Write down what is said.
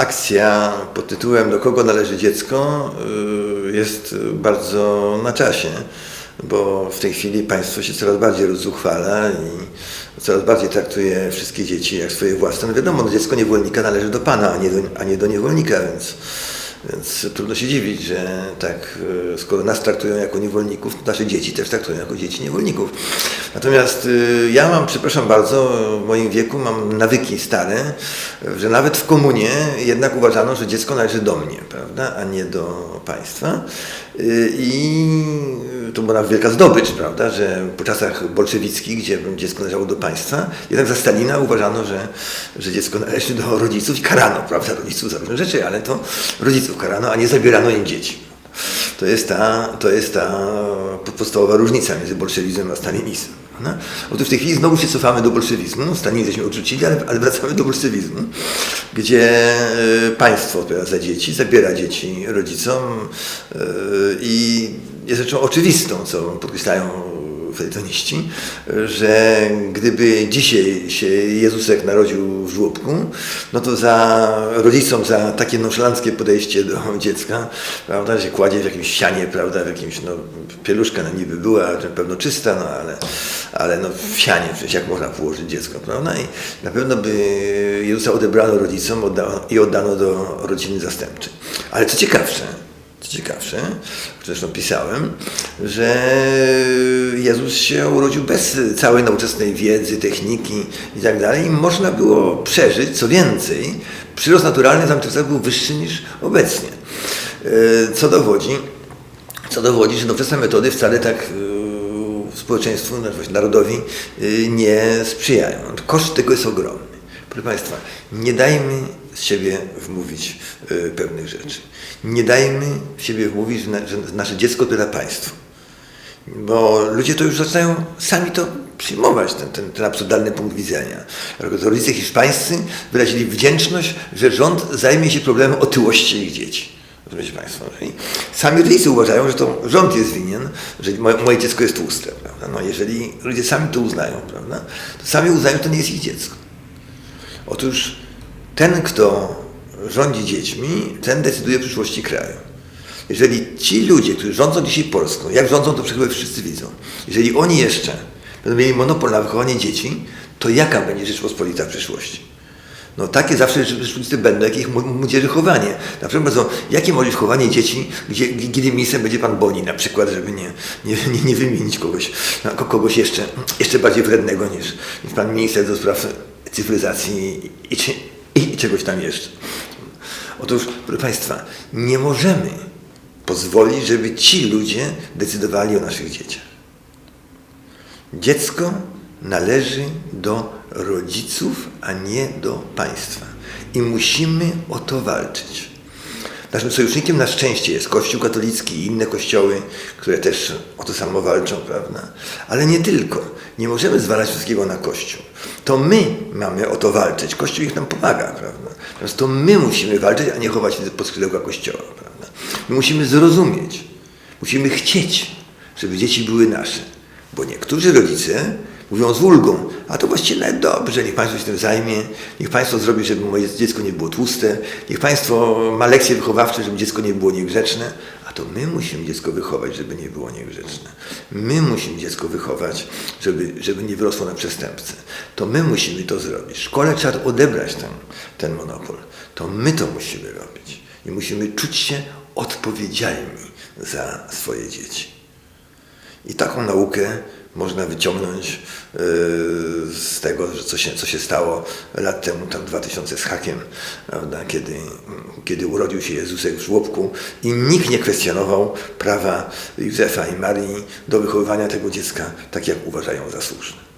akcja pod tytułem Do kogo należy dziecko y, jest bardzo na czasie, bo w tej chwili państwo się coraz bardziej rozzuchwala i coraz bardziej traktuje wszystkie dzieci jak swoje własne. No wiadomo, no dziecko niewolnika należy do pana, a nie do, a nie do niewolnika, więc, więc trudno się dziwić, że tak, y, skoro nas traktują jako niewolników, to nasze dzieci też traktują jako dzieci niewolników. Natomiast y, ja mam, przepraszam bardzo, w moim wieku mam nawyki stare, że nawet w komunie jednak uważano, że dziecko należy do mnie, prawda, a nie do państwa. Y, I to była wielka zdobycz, prawda, że po czasach bolszewickich, gdzie dziecko należało do państwa, jednak za Stalina uważano, że, że dziecko należy do rodziców i karano, prawda, rodziców za różne rzeczy, ale to rodziców karano, a nie zabierano im dzieci. To jest ta, to jest ta podstawowa różnica między bolszewizmem a stalinizmem. No? Otóż w tej chwili znowu się cofamy do bolszewizmu, Stalin żeśmy odrzucili, ale, ale wracamy do bolszewizmu, gdzie y, państwo odpowiada za dzieci, zabiera dzieci rodzicom y, i jest rzeczą oczywistą, co podkreślają felietoniści, że gdyby dzisiaj się Jezusek narodził w żłobku, no to za rodzicom za takie nonszalanckie podejście do dziecka, prawda, że kładzie w jakimś sianie, prawda, w jakimś, no, pieluszka na niby była pewno czysta, no ale, ale no, w sianie przecież jak można położyć dziecko, prawda, i na pewno by Jezusa odebrano rodzicom i oddano do rodziny zastępczej. Ale co ciekawsze, ciekawsze, zresztą pisałem, że Jezus się urodził bez całej nowoczesnej wiedzy, techniki i tak można było przeżyć, co więcej, przyrost naturalny tam czasach był wyższy niż obecnie. Co dowodzi, co dowodzi, że nowoczesne metody wcale tak społeczeństwu, narodowi nie sprzyjają. Koszt tego jest ogromny. Proszę Państwa, nie dajmy z siebie wmówić y, pewnych rzeczy. Nie dajmy w siebie wmówić, że, że nasze dziecko to dla państwa. Bo ludzie to już zaczynają sami to przyjmować, ten, ten, ten absurdalny punkt widzenia. Rodzice hiszpańscy wyrazili wdzięczność, że rząd zajmie się problemem otyłości ich dzieci. Rozumiecie Państwo? I sami rodzice uważają, że to rząd jest winien, że moje, moje dziecko jest tłuste. Prawda? No, jeżeli ludzie sami to uznają, prawda? to sami uznają, że to nie jest ich dziecko. Otóż ten, kto rządzi dziećmi, ten decyduje o przyszłości kraju. Jeżeli ci ludzie, którzy rządzą dzisiaj Polską, jak rządzą, to chyba wszyscy widzą, jeżeli oni jeszcze będą mieli monopol na wychowanie dzieci, to jaka będzie Rzeczpospolita w przyszłości? No takie zawsze rzeczywiste będą, jakie ich młodzieży chowanie. Na przykład, bardzo, jakie może być chowanie dzieci, gdzie, ministrem będzie pan Boni na przykład, żeby nie, nie, nie, nie wymienić kogoś, kogoś jeszcze, jeszcze bardziej wrednego niż, niż pan minister do spraw cyfryzacji i, i, i czegoś tam jeszcze. Otóż, proszę Państwa, nie możemy pozwolić, żeby ci ludzie decydowali o naszych dzieciach. Dziecko należy do rodziców, a nie do państwa. I musimy o to walczyć. Naszym sojusznikiem na szczęście jest Kościół katolicki i inne kościoły, które też o to samo walczą, prawda? Ale nie tylko. Nie możemy zwalać wszystkiego na Kościół. To my mamy o to walczyć. Kościół ich nam pomaga, prawda? Natomiast to my musimy walczyć, a nie chować się pod skrzydełka Kościoła, prawda? My musimy zrozumieć, musimy chcieć, żeby dzieci były nasze. Bo niektórzy rodzice mówią z ulgą, a to właściwie nawet dobrze, niech Państwo się tym zajmie, niech Państwo zrobi, żeby moje dziecko nie było tłuste, niech Państwo ma lekcje wychowawcze, żeby dziecko nie było niegrzeczne, a to my musimy dziecko wychować, żeby nie było niegrzeczne. My musimy dziecko wychować, żeby, żeby nie wyrosło na przestępcę. To my musimy to zrobić. Szkole trzeba odebrać ten, ten monopol. To my to musimy robić. I musimy czuć się odpowiedzialni za swoje dzieci. I taką naukę można wyciągnąć yy, z tego, że co się, co się stało lat temu, tam 2000 z hakiem, prawda, kiedy, kiedy urodził się Jezusek w żłobku i nikt nie kwestionował prawa Józefa i Marii do wychowywania tego dziecka tak, jak uważają za słuszne.